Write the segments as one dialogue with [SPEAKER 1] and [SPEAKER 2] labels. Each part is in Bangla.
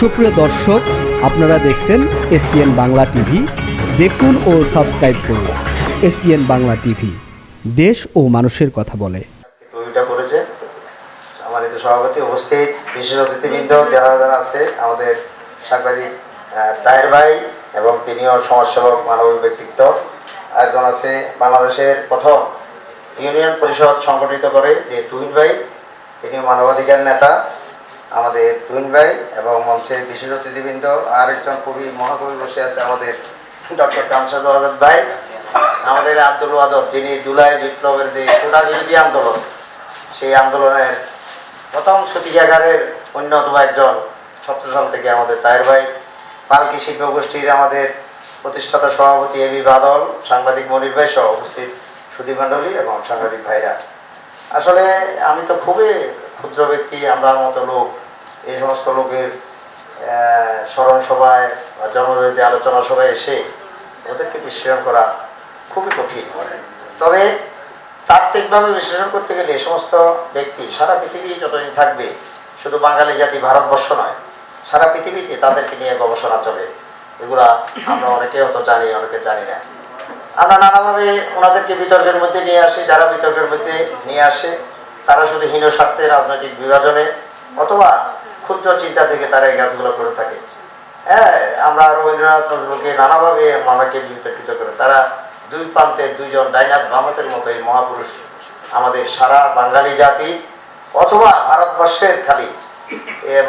[SPEAKER 1] সুপ্রিয় দর্শক, আপনারা দেখছেন এসপিএন বাংলা টিভি। দেখুন ও সাবস্ক্রাইব করুন এসপিএন বাংলা টিভি। দেশ ও মানুষের কথা বলে।
[SPEAKER 2] করেছে। এতে সভাপতি উপস্থিত। বিশেষ অতিথিবৃন্দ যারা যারা আছে, আমাদের সাংবাদিক তাহের ভাই এবং তিনিও সমাজসেবক, মানবিক ব্যক্তিত্ব। একজন আছে বাংলাদেশের প্রথম ইউনিয়ন পরিষদ সংগঠিত করে, যে তুহিন ভাই। তিনি মানবাধিকার নেতা। আমাদের তুহিন ভাই এবং মঞ্চের বিশেষ অতিথিবৃন্দ, আরেকজন কবি মহাকবি বসে আছে আমাদের ডক্টর কামসাদ আজাদ ভাই। আমাদের আব্দুল ওয়াদত, যিনি জুলাই বিপ্লবের যে কোটা বিরোধী আন্দোলন, সেই আন্দোলনের প্রথম সূতিকাগারের অন্যতম একজন সতেরো সাল থেকে আমাদের তায়ের ভাই। পালকি শিল্প গোষ্ঠীর আমাদের প্রতিষ্ঠাতা সভাপতি এবি বাদল, সাংবাদিক মনির ভাই সহ উপস্থিত সুধীমণ্ডলী এবং সাংবাদিক ভাইরা। আসলে আমি তো খুবই ক্ষুদ্র ব্যক্তি আমরা মতো লোক, এই সমস্ত লোকের স্মরণ সভায় বা জন্মজয়ন্তী আলোচনা সভায় এসে ওদেরকে বিশ্লেষণ করা খুবই কঠিন। তবে তাত্ত্বিকভাবে বিশ্লেষণ করতে গেলে এই সমস্ত ব্যক্তি সারা পৃথিবী যতদিন থাকবে, শুধু বাঙালি জাতি, ভারতবর্ষ নয়, সারা পৃথিবীতে তাদেরকে নিয়ে গবেষণা চলে। এগুলা আমরা অনেকে হয়তো জানি, অনেকে জানি না। আমরা নানাভাবে ওনাদেরকে বিতর্কের মধ্যে নিয়ে আসি, যারা বিতর্কের মধ্যে নিয়ে আসে তারা শুধু হীন স্বার্থে রাজনৈতিক বিভাজনে অথবা ক্ষুদ্র চিন্তা থেকে তারা এই কাজগুলো করে থাকে। হ্যাঁ আমরা রবীন্দ্রনাথ নজরুলকে নানাভাবে মামাকে বিতর্কিত করে, তারা দুই প্রান্তের দুইজন ডাইনাথ ভামতের মতো এই মহাপুরুষ, আমাদের সারা বাঙালি জাতি অথবা ভারতবর্ষের খালি।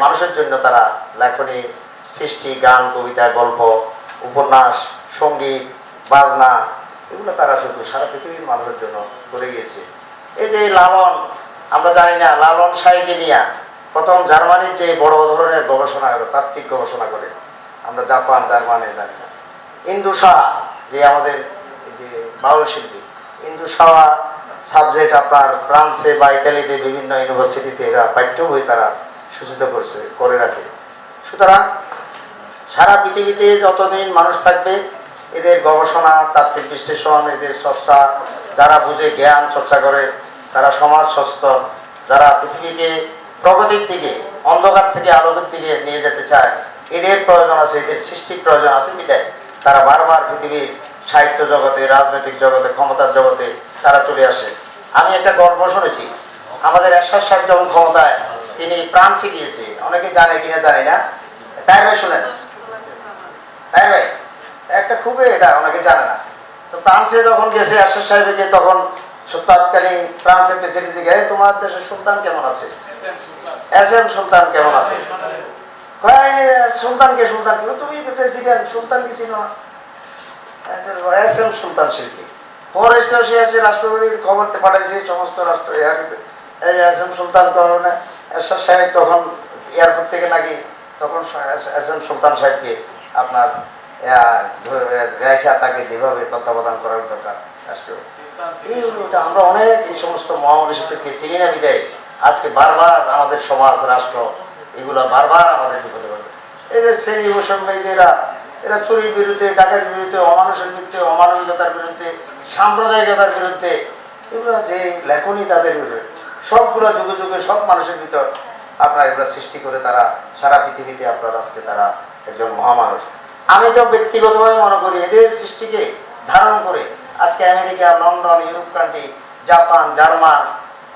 [SPEAKER 2] মানুষের জন্য তারা লেখনী, সৃষ্টি, গান, কবিতা, গল্প, উপন্যাস, সংগীত, বাজনা, এগুলো তারা শুধু সারা পৃথিবীর মানুষের জন্য করে গিয়েছে। এই যে লালন আমরা জানি না, লালন সাইকে নিয়ে প্রথম জার্মানির যে বড় ধরনের গবেষণা করে তাত্ত্বিক গবেষণা করে। আমরা জাপান, জার্মানি জানি না। ইন্দু শাহ, যে আমাদের যে বাউল শিল্পী, ইন্দু শাহ সাবজেক্ট আপনার ফ্রান্সে বা ইতালিতে বিভিন্ন ইউনিভার্সিটিতে এরা পাঠ্য বই তারা সূচিত করছে, করে রাখে। সুতরাং সারা পৃথিবীতে যতদিন মানুষ থাকবে, এদের গবেষণা, তাত্ত্বিক বিশ্লেষণ, এদের চর্চা, যারা বুঝে জ্ঞান চর্চা করে তারা সমাজ সুস্থ যারা পৃথিবীকে প্রগতির দিকে, অন্ধকার থেকে আলোকের দিকে নিয়ে যেতে চায়, এদের প্রয়োজন আছে, এদের সৃষ্টির প্রয়োজন আছে বিদায় তারা বারবার পৃথিবীর সাহিত্য জগতে, রাজনৈতিক জগতে, ক্ষমতার জগতে তারা চলে আসে। আমি একটা গল্প শুনেছি। আমাদের এরশাদ সাহেব যখন ক্ষমতায়, তিনি প্রাণ শিখিয়েছে অনেকে জানে কিনা জানি না। তাই ভাই শুনেন। তাই ভাই, একটা খুবই এটা অনেকে জানে না। তো ফ্রান্সে যখন গেছে আশাদ সাহেবকে তখন তৎকালীন ফ্রান্সের প্রেসিডেন্ট জিজ্ঞাসা তোমার দেশের সুলতান কেমন আছে? এস এম সুলতান কেমন আছে? কয়, সুলতান কি তুমি প্রেসিডেন্ট সুলতান কি ছিল এস এম সুলতান শিল্পী এসে সে আছে রাষ্ট্রপতির খবর পাঠাইছে সমস্ত রাষ্ট্র ইয়া গেছে এই এস এম সুলতান এরশাদ সাহেব তখন এয়ারপোর্ট থেকে নাকি তখন এস এম সুলতান সাহেবকে আপনার রেখা তাকে যেভাবে তত্ত্বাবধান করার দরকার। এই এটা আমরা অনেক এই সমস্ত মহামনীষীদেরকে চিনি না বিদায়। আজকে বারবার আমাদের সমাজ, রাষ্ট্র এগুলো বারবার আমাদের বিপদে পড়বে। এই যে শ্রেণি বৈষম্য এরা এরা চুরির বিরুদ্ধে, ডাকাতির বিরুদ্ধে, অমানুষের বিরুদ্ধে, অমানবিকতার বিরুদ্ধে, সাম্প্রদায়িকতার বিরুদ্ধে, এগুলো যে লেখনী তাদের বিরুদ্ধে, সবগুলো যুগে যুগে সব মানুষের ভিতর আপনার এগুলো সৃষ্টি করে তারা, সারা পৃথিবীতে আপনার আজকে তারা একজন মহামানুষ আমি তো ব্যক্তিগতভাবে মনে করি এদের সৃষ্টিকে ধারণ করে আজকে America, London, Europe country Japan, German,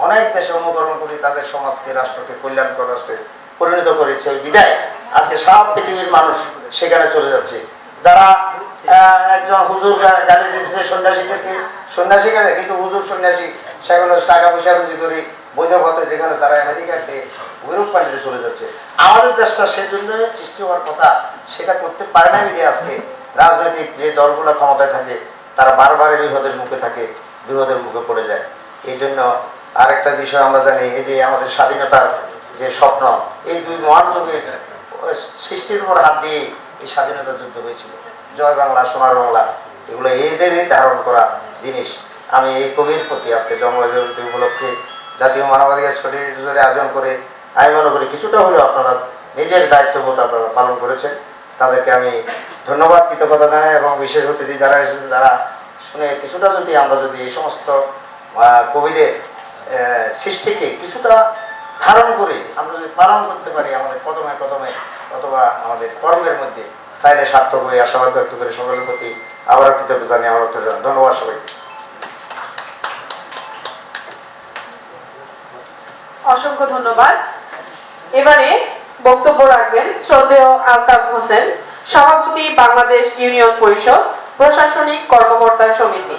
[SPEAKER 2] অনেক দেশে অনুকরণ করে তাদের সমাজকে, রাষ্ট্রকে কল্যাণকর রাষ্ট্রে পরিণত করেছে বিদায়। আজকে সব পৃথিবীর মানুষ সেখানে চলে যাচ্ছে। যারা একজন হুজুর গালি দিতেছে সন্ন্যাসীদেরকে সন্ন্যাসী গালে কিন্তু হুজুর, সন্ন্যাসী সেগুলো টাকা পয়সা রুজি করে বৈধ পথে যেখানে তারা আমেরিকাতে ইউরোপ কান্ট্রিতে চলে যাচ্ছে। আমাদের দেশটা সেজন্য সৃষ্টি হওয়ার কথা, সেটা করতে পারে না বিধে আজকে রাজনৈতিক যে দলগুলো ক্ষমতায় থাকে তারা বারবার বিপদের মুখে থাকে, বিপদের মুখে পড়ে যায়। এই জন্য আরেকটা বিষয় আমরা জানি, এই যে আমাদের স্বাধীনতার যে স্বপ্ন, এই দুই মহান যুগের সৃষ্টির উপর হাত দিয়ে এই স্বাধীনতা যুদ্ধ হয়েছিল। জয় বাংলা, সোনার বাংলা, এগুলো এদেরই ধারণ করা জিনিস। আমি এই কবির প্রতি আজকে জন্মজয়ন্তী উপলক্ষে জাতীয় মানবাধিকার ছুটির আয়োজন করে, আমি মনে করি কিছুটা হলেও আপনারা নিজের দায়িত্ববোধ আপনারা পালন করেছেন। তাদেরকে আমি ধন্যবাদ, কৃতজ্ঞতা জানাই এবং বিশেষ অতিথি যারা এসেছেন তারা শুনে কিছুটা যদি আমরা যদি এই সমস্ত কবিদের সৃষ্টিকে কিছুটা ধারণ করে আমরা যদি পালন করতে পারি আমাদের কদমে কদমে অথবা আমাদের কর্মের মধ্যে, তাইলে সার্থক হয়ে আশাবাদ ব্যক্ত করে সকলের প্রতি আবার কৃতজ্ঞ জানিয়ে আমার। ধন্যবাদ সবাইকে
[SPEAKER 3] অসংখ্য ধন্যবাদ এবারে বক্তব্য রাখবেন শ্রদ্ধেয় আলতাফ হোসেন সভাপতি বাংলাদেশ ইউনিয়ন পরিষদ প্রশাসনিক কর্মকর্তা সমিতি।